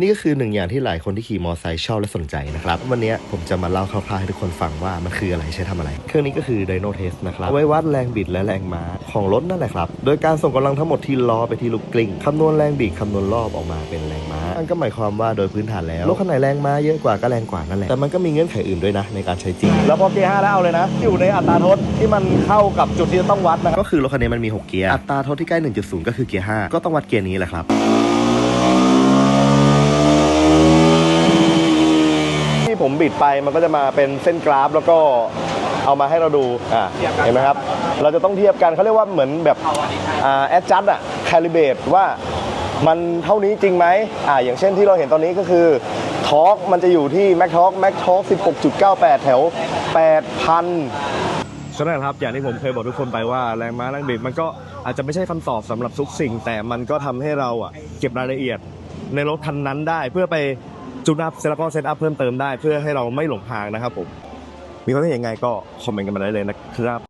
นี่ก็คือหนึ่งอย่างที่หลายคนที่ขี่มอเตอร์ไซค์ชอบและสนใจนะครับ วันนี้ผมจะมาเล่าคร่าวๆให้ทุกคนฟังว่ามันคืออะไรใช้ทำอะไร เครื่องนี้ก็คือ Dyno Test นะครับเอาไว้วัดแรงบิดและแรงม้าของรถนั่นแหละครับ โดยการส่งกำลังทั้งหมดที่ล้อไปที่ลูกกลิ้งคำนวณแรงบิดคำนวณรอบออกมาเป็นแรงม้านั่นก็หมายความว่าโดยพื้นฐานแล้วรถคันไหนแรงม้าเยอะกว่าก็แรงกว่านั่นแหละแต่มันก็มีเงื่อนไขอื่นด้วยนะในการใช้จริง แล้วพอเกียร์ห้าแล้วเอาเลยนะ อยู่ในอัตราโทษที่มันเข้ากับจุดที่จะต้องวัดนะครับก็คือรถคันนี้มันมี 6 เกียร์อัตราโทษที่ใกล้ 1.0 ก็คือเกียร์5ก็ต้องวัดเกียร์นี้แหละครับ ผมบิดไปมันก็จะมาเป็นเส้นกราฟ แล้วก็เอามาให้เราดูอ่าเห็นไหมครับ เราจะต้องเทียบกันเขาเรียกว่าเหมือนแบบแอดจัดอะคาลิเบตว่ามันเท่านี้จริงไหมอ่าอย่างเช่นที่เราเห็นตอนนี้ก็คือทอร์กมันจะอยู่ที่แม็กทอร์กแม็กทอร์ก16.98 แถว 8,000ใช่ครับอย่างที่ผมเคยบอกทุกคนไปว่าแรงม้าแรงบิดมันก็อาจจะไม่ใช่คำตอบสำหรับทุกสิ่ง แต่มันก็ทำให้เราอะเก็บรายละเอียดในรถคันนั้นได้เพื่อไป จูนอัพแล้วก็เซตอัพเพิ่มเติมได้เพื่อให้เราไม่หลงทางนะครับผม มีความเห็นยังไงก็คอมเมนต์กันมาได้เลยนะครับ